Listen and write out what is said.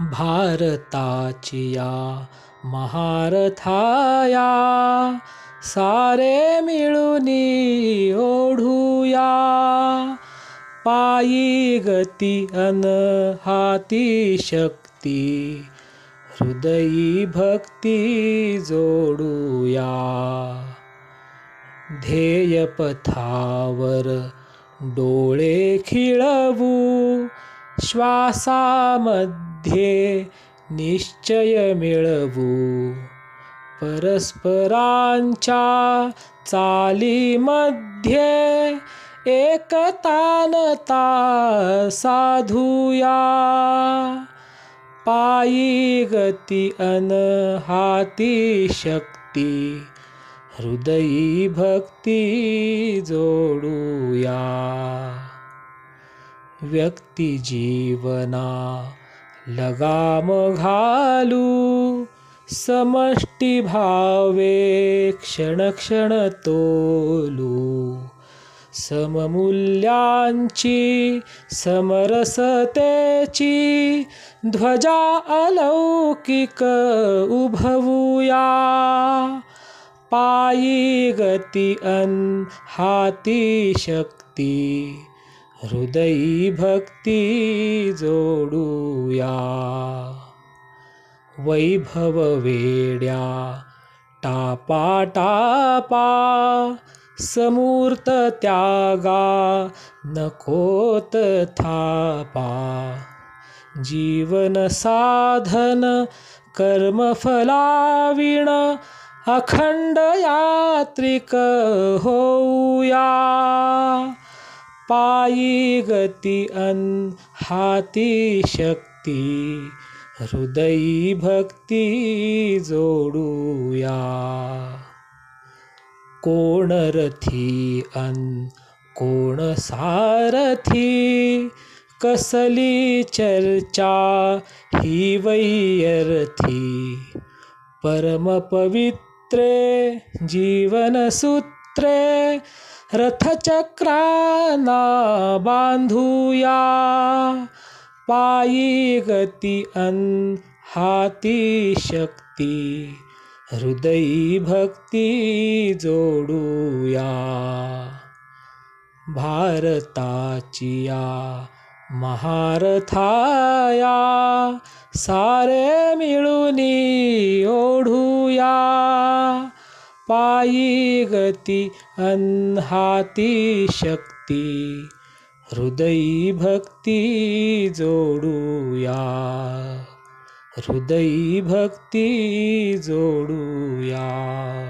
भारताचिया महारथाया सारे मिळुनी ओढूया. पायी गती अन हाती शक्ती हृदयी भक्ती जोडूया. ध्येयपथावर डोळे खिळवू श्वासामध्ये मध्ये निश्चय मिळवू. परस्परांच्या चालीमध्ये एकतानता साधूया. पायी गती अन हाती शक्ती हृदयी भक्ती जोडूया. व्यक्ती जीवना लगाम घालू समष्टी भावे क्षण क्षण तोलू. सममूल्यांची समरसतेची ध्वजा अलौकिक उभवूया. पायी गती अन हाती शक्ती हृदयी भक्ती जोडूया. वैभव वेड्या टापा टापा समूर्त त्यागा नकोत थापा. जीवन साधन कर्मफलाविण अखंड यात्रिक होऊया. पायी गती अन हाती शक्ती. हृदयी भक्ती जोडूया. कोण रथी अन कोण सारथी कसली चर्चा ही वैयर्थी? परमपवित्रे जीवनसूत्रे रथचक्राना बांधूया. पायी गती अन हाती शक्ती. हृदयी भक्ती जोडूया. भारताची या महारथाया सारे मिळून ओढूया. पायी गती अन्हाती शक्ती. हृदयी भक्ती जोडूया. हृदयी भक्ती जोडूया.